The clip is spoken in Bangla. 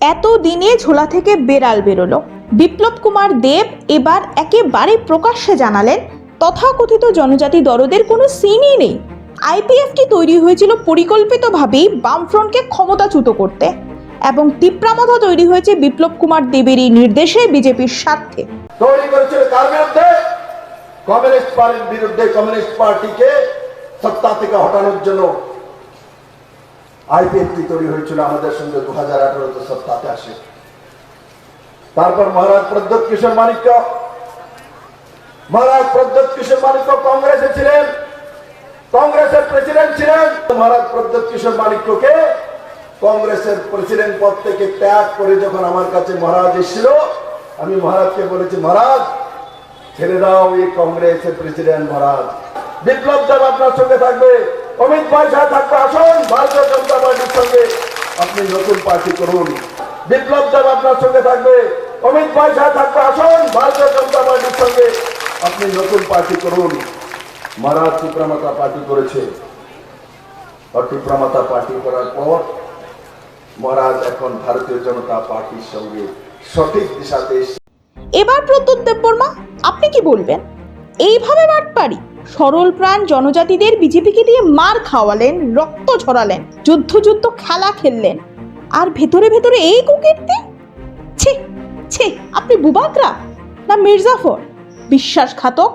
এত দিনে ঝোলা থেকে বেড়াল বেরোলো। বিপ্লব কুমার দেব এবার একেবারে প্রকাশ্যে জানালেন, তথাকথিত জনজাতি দরদের কোনো সিনই নেই। আইপিএফটি তৈরি হয়েছিল পরিকল্পিতভাবেই বামফ্রন্টকে ক্ষমতাচ্যুত করতে, এবং তিপ্রামথা তৈরি হয়েছে বিপ্লব কুমার দেবের এই নির্দেশে বিজেপির স্বার্থে। তৈরি কমিউনিস্ট পার্টির বিরুদ্ধে কমিউনিস্ট পার্টিকে সত্তা থেকে হটানোর জন্য আইপিএফটি তৈরি হয়েছিল আমাদের সঙ্গে দু হাজার আঠারোতে সত্তাতে আসে। তারপর মহারাজ প্রদ্যোৎ কিশোর মানিক্য। মহারাজ প্রদ্যোৎ কিশোর মানিক্য কংগ্রেসে ছিলেন। কংগ্রেসের প্রেসিডেন্ট ছিলেন। মহারাজ প্রদ্যোৎ কিশোর মানিক্যকে কংগ্রেসের প্রেসিডেন্ট পদ থেকে ত্যাগ করে যখন আমার কাছে মহারাজ এসেছিল, আমি মহারাজকে বলেছি, মহারাজ, ছেড়ে দাও এই কংগ্রেসের প্রেসিডেন্ট মহারাজ। বিপ্লব দেব আপনার সঙ্গে থাকবে। অমিত পয়সা থাকবে আসুন। ভারতীয় জনতা পার্টির সঙ্গে আপনি নতুন পার্টি করুন। বিপ্লব দেব আপনার সঙ্গে থাকবে। অমিত পয়সা থাকবে আসুন। ভারতীয় জনতা পার্টির সঙ্গে আপনি নতুন পার্টি করুন। মহারাজ টিপ্রামাতা পার্টি করেছে। আর পার্টি করার পর মহারাজ এখন ভারতীয় জনতা পার্টির সঙ্গে সঠিক দিশাতে এবার প্রদ্যুৎ দেববর্মা আপনি কি বলবেন? এইভাবে মাঠ বাটপারি সরল প্রাণ জনজাতিদের বিজেপিকে দিয়ে মার খাওয়ালেন, রক্ত ঝরালেন যুদ্ধ যুদ্ধ খেলা খেললেন। আর ভেতরে ভেতরে এই কুকীর্তি? ছি ছি, আপনি বুবাকরা না মির্জাফর? বিশ্বাসঘাতক